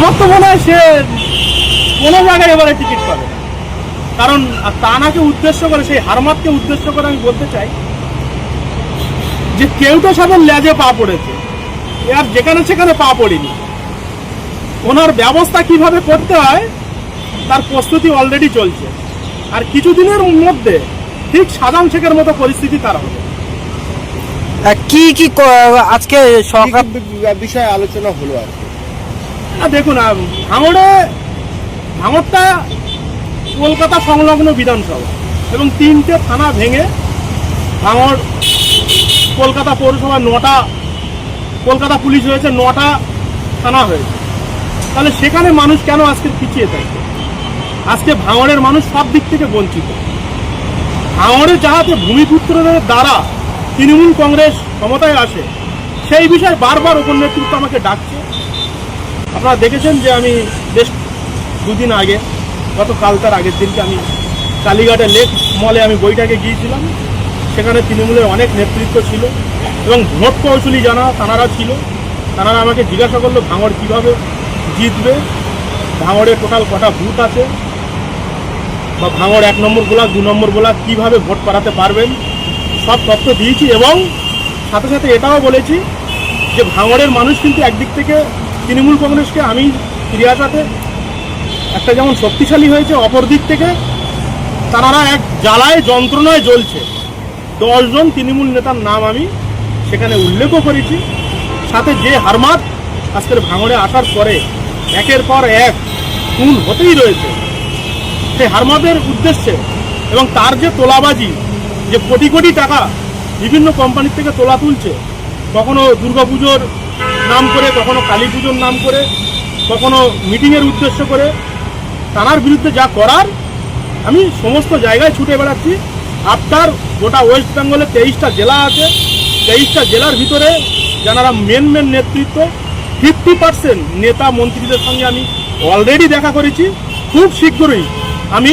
আমার তো মনে হয় সে কোনো জায়গায় এবারে টিকিট পাবে। কারণ তানাকে উদ্দেশ্য করে সেই হারমাতকে উদ্দেশ্য করে আমি বলতে চাই যে কেউ তো সাথে লেজে পা পড়েছে আর যেখানে সেখানে পা পড়েনি ওনার ব্যবস্থা কীভাবে করতে হয় তার প্রস্তুতি অলরেডি চলছে আর কিছুদিনের মধ্যে ঠিক সাদাম শেখের মতো পরিস্থিতি তার হবে কি কি আজকে সরকার বিষয়ে আলোচনা হলো আর কি? আর দেখুন ভাঙড়ে, ভাঙড়টা কলকাতা সংলগ্ন বিধানসভা এবং তিনটে থানা ভেঙে ভাঙড় কলকাতা পৌরসভা নটা, কলকাতা পুলিশ হয়েছে নটা থানা হয়েছে। তাহলে সেখানে মানুষ কেন আজকে পিছিয়ে থাকে? আজকে ভাঙড়ের মানুষ সব দিক থেকে বঞ্চিত। ভাঙড়ে যাহাতে ভূমিপুত্রদের দ্বারা তৃণমূল কংগ্রেস ক্ষমতায় আসে, সেই বিষয়ে বারবার ওপর নেতৃত্ব আমাকে ডাকছে। আপনারা দেখেছেন যে আমি বেশ দুদিন আগে গত কাল তার আগের দিনকে আমি কালীঘাটে লেক মলে আমি বইটাকে গিয়েছিলাম। সেখানে তৃণমূলের অনেক নেতৃত্ব ছিল এবং ভোট কৌশলী জানা তানারা ছিল। তানারা আমাকে জিজ্ঞাসা করল, ভাঙড় কীভাবে জিতবে? ভাঙড়ে টোটাল কটা বুথ আছে? বা ভাঙড় এক নম্বর ব্লক, দু নম্বর ব্লক কীভাবে ভোট করাতে পারবেন? সব তথ্য দিয়েছি এবং সাথে সাথে এটাও বলেছি যে ভাঙড়ের মানুষ কিন্তু একদিক থেকে তৃণমূল কংগ্রেসকে আমি ফিরে আসাতে একটা যেমন শক্তিশালী হয়েছে অপর দিক থেকে, তারা এক জ্বালায়, যন্ত্রণায় জ্বলছে। দশজন তৃণমূল নেতার নাম আমি সেখানে উল্লেখও করেছি। সাথে যে হারমাত আজকের ভাঙড়ে আসার পরে একের পর এক খুন হতেই রয়েছে। সেই হারমাদের উদ্দেশ্যে এবং তার যে তোলাবাজি, যে কোটি কোটি টাকা বিভিন্ন কোম্পানির থেকে তোলা তুলছে, কখনো দুর্গাপুজোর নাম করে, কখনো কালী পুজোর নাম করে, কখনো মিটিংয়ের উদ্দেশ্য করে তার বিরুদ্ধে যা করার, আমি সমস্ত জায়গায় ছুটে বেড়াচ্ছি। আফটার গোটা ওয়েস্ট বেঙ্গলে তেইশটা জেলা আছে, তেইশটা জেলার ভিতরে যারা মেন মেন নেতৃত্ব ফিফটি পার্সেন্ট নেতা মন্ত্রীদের সঙ্গে আমি অলরেডি দেখা করেছি। খুব শীঘ্রই আমি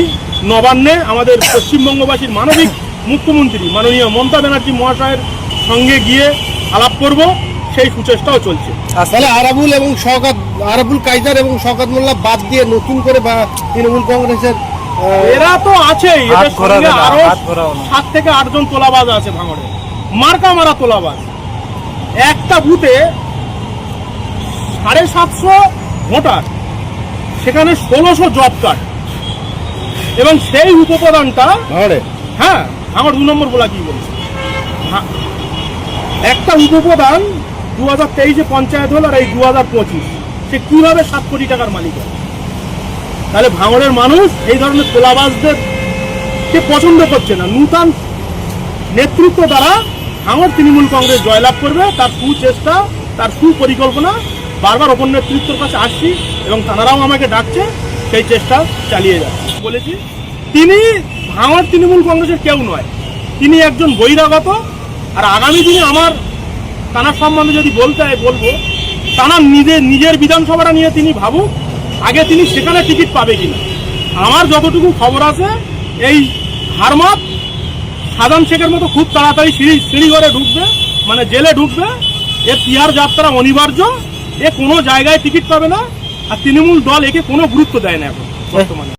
নবান্নে আমাদের পশ্চিমবঙ্গবাসীর মানবিক মুখ্যমন্ত্রী মাননীয় মমতা ব্যানার্জি মহাশয়ের সঙ্গে গিয়ে আলাপ করব। সেই সুচেষ্টাও চলছে। তাহলে আরাবুল এবং শওকাত আরাবুল কাইজার এবং শওকাত মোল্লা বাদ দিয়ে নতুন করে বা তৃণমূল কংগ্রেসের এরা তো আছেই। এদের সঙ্গে আরও। সাত থেকে আটজন তোলাবাজ আছে ভাঙড়ে। মার্কা মারা তোলাবাজ। একটা বুথে সাড়ে সাতশো ভোটার। সেখানে ষোলোশো জব কার্ড। এবং সেই উপপ্রদানটা ভাঙড়ে? হ্যাঁ আমার দু নম্বর বলা কি বলছে? হ্যাঁ, একটা উপপ্রধান দু হাজার তেইশে পঞ্চায়েত হল আর এই দু হাজার পঁচিশ। সে কীভাবে সাত কোটি টাকার মালিক হয়? তাহলে ভাঙড়ের মানুষ এই ধরনের তোলাবাজদের কে পছন্দ করছে না? নূতন নেতৃত্ব দ্বারা ভাঙড় তৃণমূল কংগ্রেস জয়লাভ করবে, তার সুচেষ্টা তার সুপরিকল্পনা, বারবার ওপর নেতৃত্বের কাছে আসছি এবং তানারাও আমাকে ডাকছে, সেই চেষ্টা চালিয়ে যাচ্ছে। বলেছি, তিনি ভাঙড় তৃণমূল কংগ্রেসের কেউ নয়। তিনি একজন বহিরাগত, আর আগামী দিনে আমার তানার সম্বন্ধে যদি বলতে হয়, বলব। তানার নিজের নিজের বিধানসভাটা নিয়ে তিনি ভাবুক, আগে তিনি সেখানে টিকিট পাবে কিনা। আমার যতটুকু খবর আছে, এই হারমাত সাধারণ শেখের মতো খুব তাড়াতাড়ি সিঁড়ি সিঁড়ি ঘরে ঢুকবে মানে জেলে ঢুকবে, এ তিহার যাত্রা অনিবার্য, এ কোনো জায়গায় টিকিট পাবে না, আর তৃণমূল দল একে কোনো গুরুত্ব দেয় না এখন বর্তমানে।